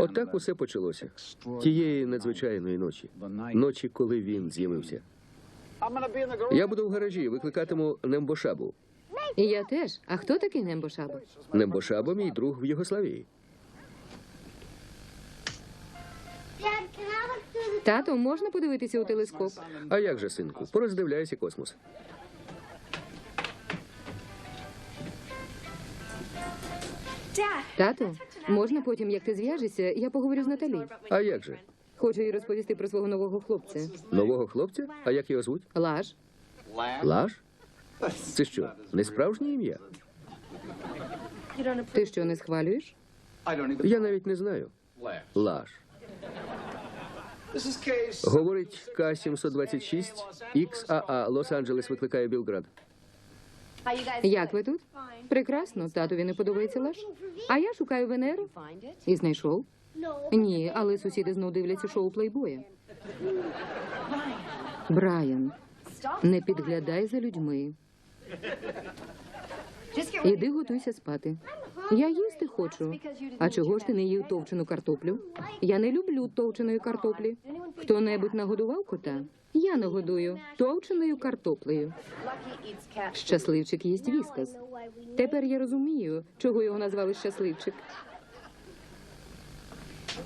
Отак усе почалося. Тієї надзвичайної ночі. Ночі, коли він з'явився. Я буду в гаражі, викликатиму Нембошабу. І я теж. А хто такий Нембошаба? Нембошаба мій друг в Єгославії. Тато, можна подивитися у телескоп? А як же, синку, пороздивляйся космос. Тато, можна потім, як ти зв'яжешся, я поговорю з Наталі. А як же? Хочу їй розповісти про свого нового хлопця. Нового хлопця? А як його звуть? Лаж. Лаш? Це що, не справжнє ім'я? Ти що, не схвалюєш? Я навіть не знаю. Лаш. Говорить К-726, XAA, Лос-Анджелес викликає Білград. Як ви тут? Прекрасно, татові не подобається лаш. А я шукаю Венеру. І знайшов? Ні, але сусіди знов дивляться шоу плейбоя. Брайан, не підглядай за людьми. Іди готуйся спати. Я їсти хочу. А чого ж ти не їв товчену картоплю? Я не люблю товченої картоплі. Хто-небудь нагодував кота? Я нагодую товченою картоплею. Щасливчик їсть віскас. Тепер я розумію, чого його назвали щасливчик.